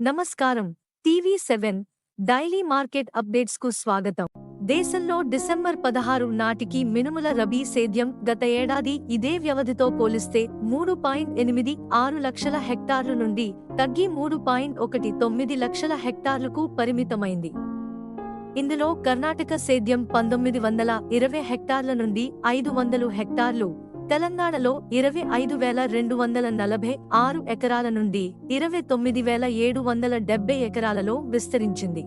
నమస్కారం. TV seven daily market అప్డేట్స్కు స్వాగతం. దేశంలో డిసెంబర్ పదహారు నాటికి మినుముల రబీ సేద్యం గత ఏడాది ఇదే వ్యవధితో పోలిస్తే మూడు పాయింట్ ఎనిమిది ఆరు లక్షల హెక్టార్లు నుండి తగ్గి మూడు పాయింట్ ఒకటి తొమ్మిది లక్షల హెక్టార్లకు పరిమితమైంది. ఇందులో కర్ణాటక సేద్యం పంతొమ్మిది వందల ఇరవై హెక్టార్ల నుండి ఐదు వందలు హెక్టార్లు తెలంగాణలో ఇరవై ఐదు వేల రెండు వందల నలభై ఆరు ఎకరాల నుండి ఇరవై తొమ్మిది వేల ఏడు వందల డెబ్బై ఎకరాలలో విస్తరించింది.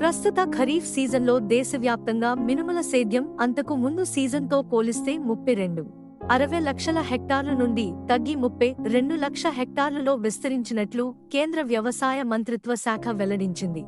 ప్రస్తుత ఖరీఫ్ సీజన్లో దేశవ్యాప్తంగా మినుముల సేద్యం అంతకు ముందు సీజన్తో పోలిస్తే ముప్పై రెండు అరవై లక్షల హెక్టార్ల నుండి తగ్గి ముప్పై రెండు లక్ష హెక్టార్లలో విస్తరించినట్లు కేంద్ర వ్యవసాయ మంత్రిత్వ శాఖ వెల్లడించింది.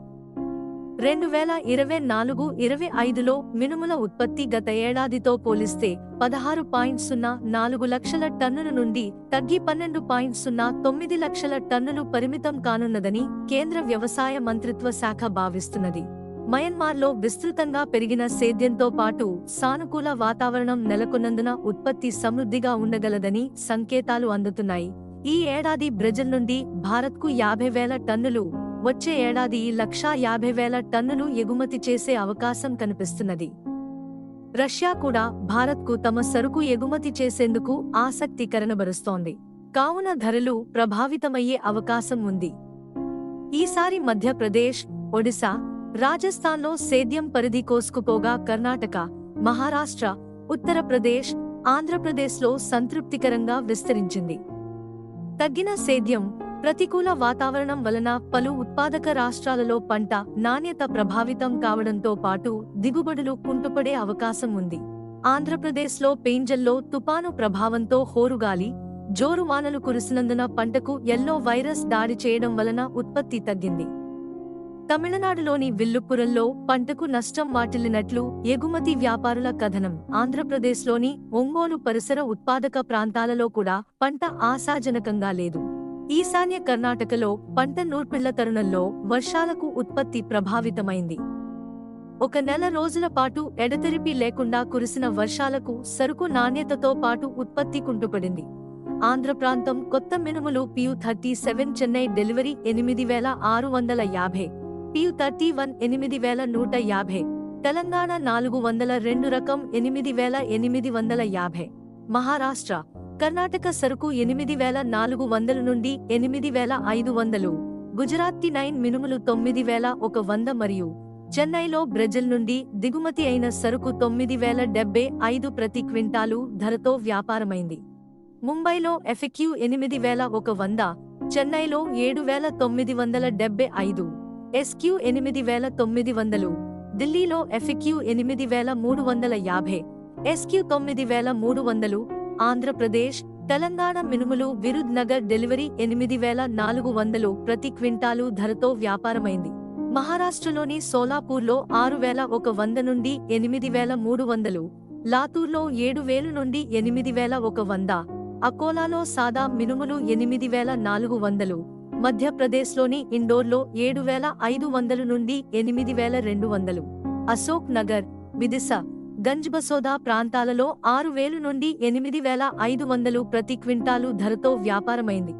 రెండు వేల ఇరవై నాలుగు ఇరవై ఐదులో మినుముల ఉత్పత్తి గత ఏడాదితో పోలిస్తే పదహారు పాయింట్ సున్నా నాలుగు లక్షల టన్నుల నుండి తగ్గి పన్నెండు పాయింట్ సున్నా తొమ్మిది లక్షల టన్నులు పరిమితం కానున్నదని కేంద్ర వ్యవసాయ మంత్రిత్వ శాఖ భావిస్తున్నది. మయన్మార్లో విస్తృతంగా పెరిగిన సేద్యంతో పాటు సానుకూల వాతావరణం నెలకొన్నందున ఉత్పత్తి సమృద్ధిగా ఉండగలదని సంకేతాలు అందుతున్నాయి. ఈ ఏడాది బ్రెజిల్ నుండి భారత్కు యాభై వేల టన్నులు వచ్చే ఏడాది లక్షా యాభై వేల టన్నులు ఎగుమతి చేసే అవకాశం కనిపిస్తున్నది. రష్యా కూడా భారత్కు తమ సరుకు ఎగుమతి చేసేందుకు ఆసక్తి కరణబరుస్తోంది కావున ధరలు ప్రభావితమయ్యే అవకాశం ఉంది. ఈసారి మధ్యప్రదేశ్ ఒడిశా రాజస్థాన్లో సేద్యం పరిధి కోసుకుపోగా కర్ణాటక మహారాష్ట్ర ఉత్తరప్రదేశ్ ఆంధ్రప్రదేశ్లో సంతృప్తికరంగా విస్తరించింది. తగ్గిన సేద్యం ప్రతికూల వాతావరణం వలన పలు ఉత్పాదక రాష్ట్రాలలో పంట నాణ్యత ప్రభావితం కావడంతో పాటు దిగుబడులు కుంటుపడే అవకాశం ఉంది. ఆంధ్రప్రదేశ్లో పేంజల్లో తుపాను ప్రభావంతో హోరుగాలి జోరు వానలు కురిసినందున పంటకు ఎల్లో వైరస్ దాడి చేయడం వలన ఉత్పత్తి తగ్గింది. తమిళనాడులోని విల్లుపురంలో పంటకు నష్టం వాటిల్లినట్లు ఎగుమతి వ్యాపారుల కథనం. ఆంధ్రప్రదేశ్లోని ఒంగోలు పరిసర ఉత్పాదక ప్రాంతాలలో కూడా పంట ఆశాజనకంగా లేదు. ఈశాన్య కర్ణాటకలో పంట నూర్పిళ్ళ తరుణంలో వర్షాలకు ఉత్పత్తి ప్రభావితమైంది. ఒక నెల రోజుల పాటు ఎడతెరిపి లేకుండా కురిసిన వర్షాలకు సరుకు నాణ్యతతో పాటు ఉత్పత్తి కుంటుపడింది. ఆంధ్ర ప్రాంతం కొత్త మినుములు PU thirty seven Chennai delivery ఎనిమిది వేల ఆరు వందల యాభై పియు థర్టీ వన్ ఎనిమిది వేల నూట యాభై తెలంగాణ నాలుగు వందల రెండు రకం ఎనిమిది వేల ఎనిమిది వందల యాభై. మహారాష్ట్ర కర్ణాటక సరుకు ఎనిమిది వేల నాలుగు వందల నుండి ఎనిమిది వేల ఐదు వందలు. గుజరాత్ నైన్ మినుములు తొమ్మిది వేల ఒక వంద మరియు చెన్నైలో బ్రెజిల్ నుండి దిగుమతి అయిన సరుకు తొమ్మిది వేల డెబ్బై ఐదు ప్రతి క్వింటాలు ధరతో వ్యాపారమైంది. ముంబైలో ఎఫెక్యూ ఎనిమిది వేల ఒక వంద చెన్నైలో ఏడు వేల తొమ్మిది వందల డెబ్బై ఐదు ఎస్క్యూ ఎనిమిది వేల తొమ్మిది వందలు ఢిల్లీలో ఎఫెక్యూ ఎనిమిది వేల మూడు వందల యాభై ఎస్క్యూ తొమ్మిది వేల మూడు వందలు ఆంధ్రప్రదేశ్ తెలంగాణ మినుములు విరుద్ నగర్ డెలివరీ ఎనిమిది వేల నాలుగు వందలు ప్రతి క్వింటాలు ధరతో వ్యాపారమైంది. మహారాష్ట్రలోని సోలాపూర్లో ఆరు వేల ఒక వంద నుండి ఎనిమిది వేల మూడు వందలు లాతూర్లో ఏడు వేలు నుండి ఎనిమిది వేల ఒక వంద అకోలాలో సాదా మినుములు ఎనిమిది వేల నాలుగు వందలు మధ్యప్రదేశ్లోని ఇండోర్లో ఏడు వేల ఐదు వందలు నుండి ఎనిమిది వేల రెండు వందలు. అశోక్ నగర్ విదిశ. గంజ్బసోదా ప్రాంతాలలో ఆరు వేలు నుండి ఎనిమిది వేల ఐదు వందలు ప్రతి క్వింటాలు ధరతో వ్యాపారమైంది.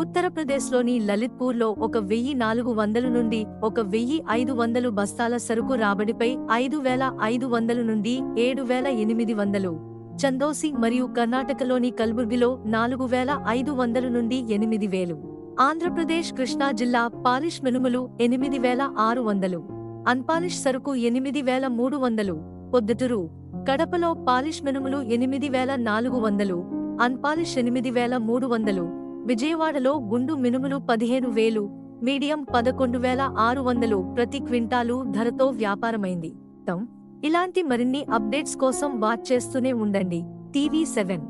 ఉత్తరప్రదేశ్లోని లలిత్పూర్లో ఒక వెయ్యి నాలుగు వందలు నుండి ఒక వెయ్యి ఐదు వందలు బస్తాల సరుకు రాబడిపై ఐదు వేల ఐదు వందలు నుండి ఏడు వేల ఎనిమిది వందలు. చందోసి మరియు కర్ణాటకలోని కల్బుర్గిలో నాలుగు వేల ఐదు వందలు నుండి ఎనిమిది వేలు. ఆంధ్రప్రదేశ్ కృష్ణా జిల్లా పాలిష్ మినుములు ఎనిమిది వేల ఆరు వందలు. అన్పాలిష్ సరుకు ఎనిమిది వేల మూడు వందలు. పొద్దుటూరు. కడపలో పాలిష్ మినుములు ఎనిమిది వేల నాలుగు వందలు అన్పాలిష్ ఎనిమిది వేల మూడు వందలు విజయవాడలో గుండు మినుములు పదిహేను వేలు మీడియం పదకొండు వేల ఆరు వందలు ప్రతి క్వింటాలు ధరతో వ్యాపారమైంది. ఇలాంటి మరిన్ని అప్డేట్స్ కోసం వాచ్ చేస్తూనే ఉండండి. TV seven.